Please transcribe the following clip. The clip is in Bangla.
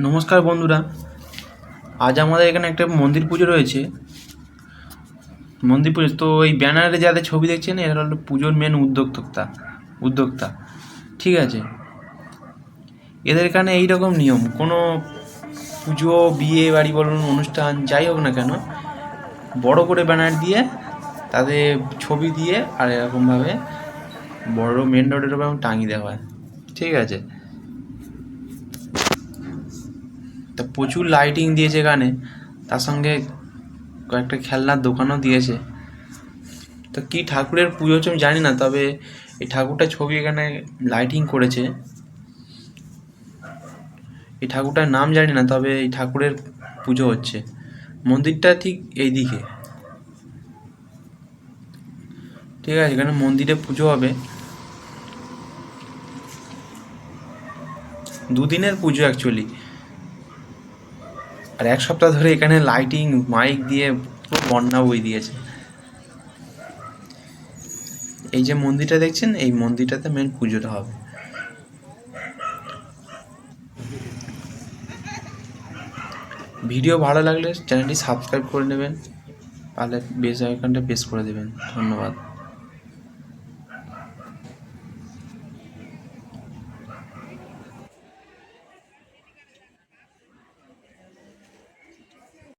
নমস্কার বন্ধুরা। আজ আমাদের এখানে একটা মন্দির পুজো রয়েছে। মন্দির পুজো, তো এই ব্যানারে যাদের ছবি দেখছেন, এরা হলো পুজোর মেন উদ্যোক্তা উদ্যোক্তা। ঠিক আছে? এদের এখানে এইরকম নিয়ম, কোনো পুজো, বিয়ে, বাড়ি বলুন, অনুষ্ঠান, যাই হোক না কেন, বড় করে ব্যানার দিয়ে তাদের ছবি দিয়ে আর এরকমভাবে বড় মেন রোডের ওপর টাঙিয়ে দেওয়া হয়। ঠিক আছে? তা প্রচুর লাইটিং দিয়েছে এখানে তার সঙ্গে কয়েকটা খেলনার দোকানও দিয়েছে। তো কি ঠাকুরের পুজো হচ্ছে আমি জানি না, তবে এই ঠাকুরটার ছবি এখানে লাইটিং করেছে। এই ঠাকুরটার নাম জানি না, তবে এই ঠাকুরের পুজো হচ্ছে। মন্দিরটা ঠিক এই দিকে ঠিক আছে, এখানে মন্দিরে পুজো হবে। দুদিনের পুজো অ্যাকচুয়ালি আর এক সপ্তাহ ধরে এখানে লাইটিং মাইক দিয়ে পুরো বন্যা বই দিয়েছে। এই যে মন্দিরটা দেখছেন, এই মন্দিরটাতে মেন পুজোটা হবে। ভিডিও ভালো লাগলে চ্যানেলটি সাবস্ক্রাইব করে নেবেন, তাহলে বেশ আইকনটা প্রেস করে দেবেন। ধন্যবাদ।